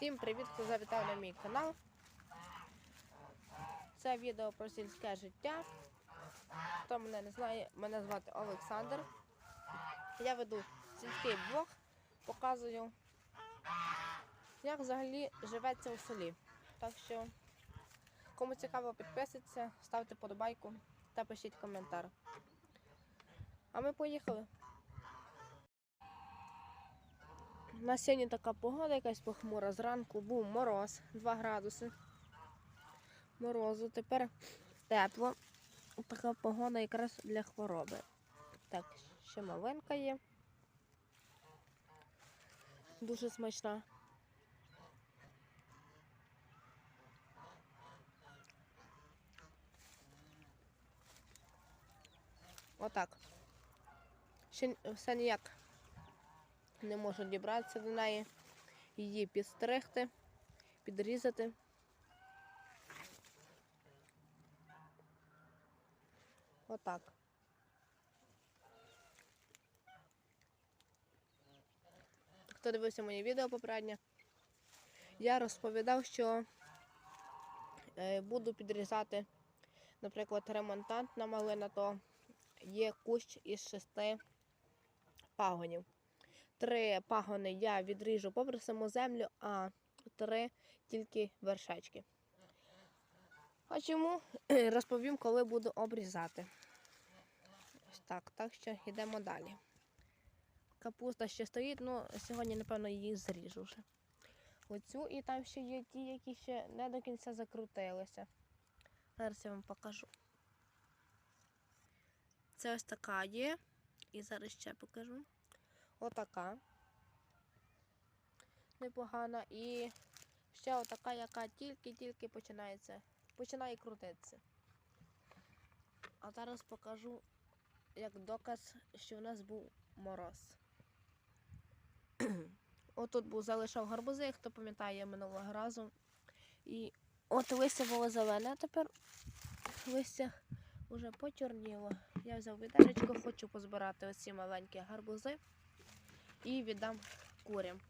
Всім привіт, хто завітав на мій канал. Це відео про сільське життя. Хто мене не знає, мене звати Олександр. Я веду сільський блог, показую, як взагалі живеться у селі. Так що, кому цікаво, підписуйтесь, ставте подобайку та пишіть коментар. А ми поїхали. На сьогодні така погода якась похмура. Зранку був мороз 2 градуси. Морозу. Тепер тепло. Така погода якраз для хвороби. Так, ще малинка є. Дуже смачна. Отак. Ще все ніяк не можу дібратися до неї, її підстригти, підрізати. Отак. Хто дивився моє відео попереднє, я розповідав, що е, буду підрізати, наприклад, ремонтантна малина, то є кущ із шести пагонів. Три пагони я відріжу попри саму землю, а три тільки вершечки. А чому розповім, коли буду обрізати. Ось так, так що йдемо далі. Капуста ще стоїть, ну сьогодні, напевно, її зріжу вже. Оцю і там ще є ті, які ще не до кінця закрутилися. Зараз я вам покажу. Це ось така є. І зараз ще покажу. Отака. Непогана. І ще отака, яка тільки-тільки починається. Починає крутитися. А зараз покажу як доказ, що у нас був мороз. Отут був залишав гарбузи, хто пам'ятає минулого разу. І от листя було зелене, а тепер листя вже почорніло. Я взяв відеречко, хочу позбирати оці маленькі гарбузи і віддам курям.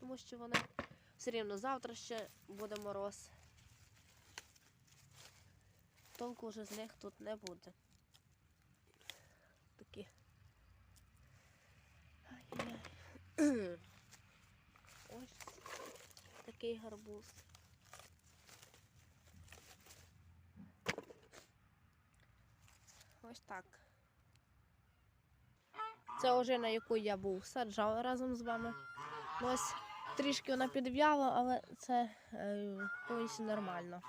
Тому що вони все рівно завтра ще буде мороз. Толку вже з них тут не буде. Такі. Ось такий гарбуз. Ось так. Це ожина, яку я був саджав разом з вами. Ось трішки вона підв'яла, але це е, повністю нормально.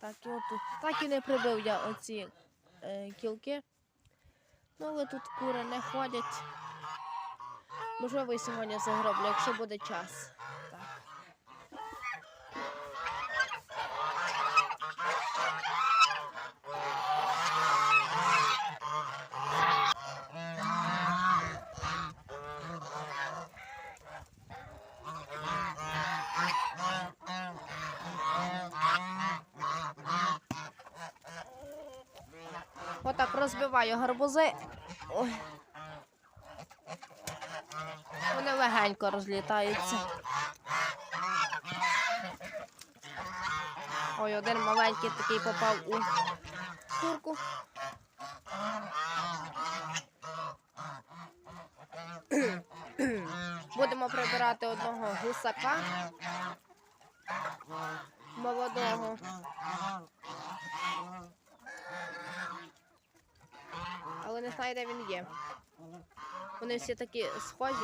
Так і, отут. так і не прибив я оці е, кілки. Ну, але тут кури не ходять. Можливо, і сьогодні це зроблю, якщо буде час. Отак розбиваю гарбузи. Ой. Вони легенько розлітаються. Ой, один маленький такий попав у курку. Будемо прибирати одного гусака молодого. Але не знаю, де він є. Вони всі такі схожі.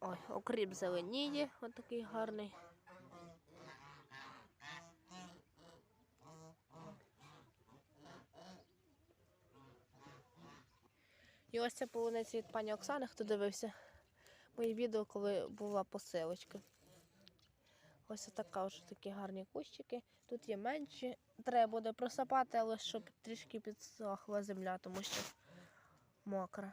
Ой, окріп зеленіє, отакий гарний. І ось ця полуниця від пані Оксани, хто дивився мої відео, коли була посилочка. Ось така вже такі гарні кущики. Тут є менші. Треба буде просапати, але щоб трішки підсохла земля, тому що мокра.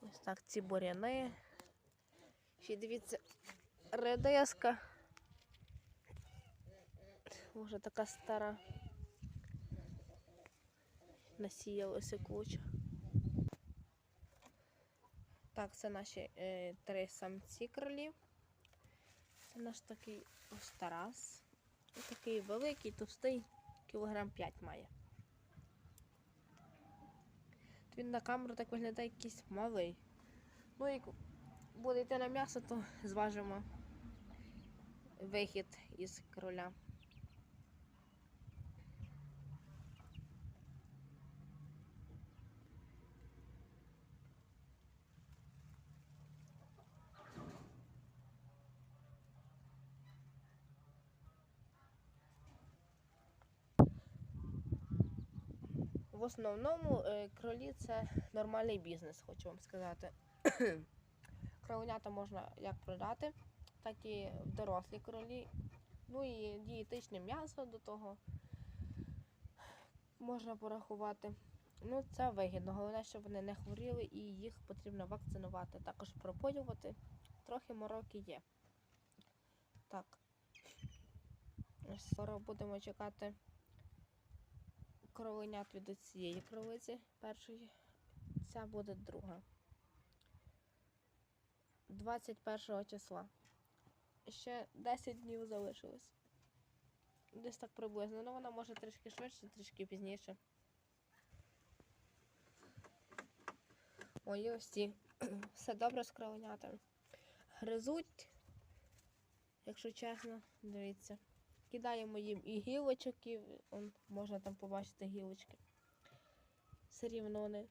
Ось так ці буряни. Ще дивіться, редиска. Вже така стара. Насіялася куча. Так, це наші е, три самці кролів. Це наш такий ось Тарас. Ось такий великий, товстий, кілограм 5 має. От Він на камеру так виглядає якийсь малий. Ну, як буде йти на м'ясо, то зважимо вихід із кроля. В основному е, кролі це нормальний бізнес, хочу вам сказати. Кроленята можна як продати, так і дорослі кролі. Ну і дієтичне м'ясо до того можна порахувати. Ну, це вигідно. Головне, щоб вони не хворіли і їх потрібно вакцинувати. Також пропоювати. Трохи мороки є. Так. Скоро будемо чекати кроленят від цієї кролиці першої. Ця буде друга. 21 числа. Ще 10 днів залишилось. Десь так приблизно. Ну вона може трішки швидше, трішки пізніше. Ой, ось ці. Все добре з кроленятами. Гризуть, якщо чесно, дивіться. Кидаємо їм і гілочок, і он, можна там побачити гілочки. Все рівно вони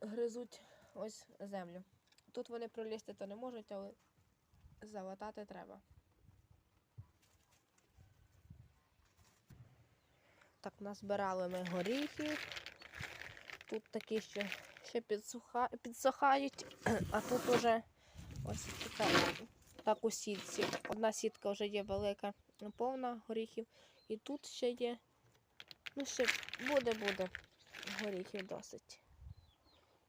гризуть ось землю. Тут вони пролізти то не можуть, але залатати треба. Так, назбирали ми горіхів. Тут такі ще, ще підсуха, підсухають, а тут уже ось така, так у сітці. Одна сітка вже є велика, повна горіхів. І тут ще є. Ну, ще буде-буде горіхів досить.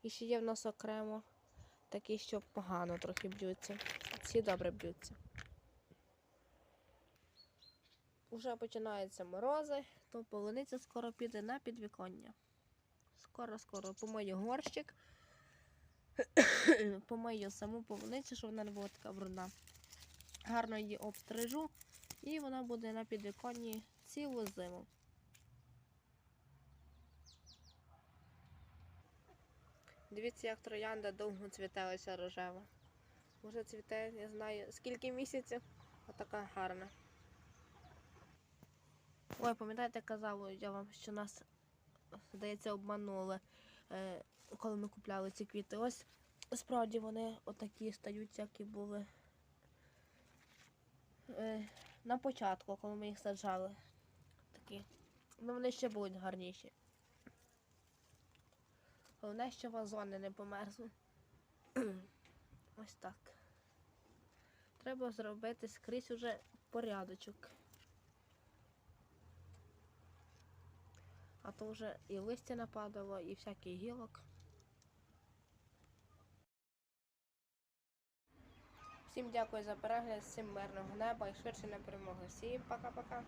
І ще є в нас окремо такі, що погано трохи б'ються. Ці добре б'ються. Уже починаються морози, то полуниця скоро піде на підвіконня. Скоро-скоро помию горщик, помию саму полуницю, щоб вона не була така брудна. Гарно її обстрижу, і вона буде на підвіконні цілу зиму. Дивіться, як троянда довго цвіталася рожева. Уже цвіте, я знаю, скільки місяців, а така гарна. Ой, пам'ятаєте, казала я вам, що нас, здається, обманули, коли ми купляли ці квіти. Ось справді вони отакі стають, як і були е, на початку, коли ми їх саджали. Такі. Ну вони ще будуть гарніші. Головне, що вазони не померзли. Ось так. Треба зробити скрізь уже порядочок. А то вже і листя нападало, і всякий гілок. Всім дякую за перегляд, всім мирного неба і швидше на перемоги. Всім пока-пока.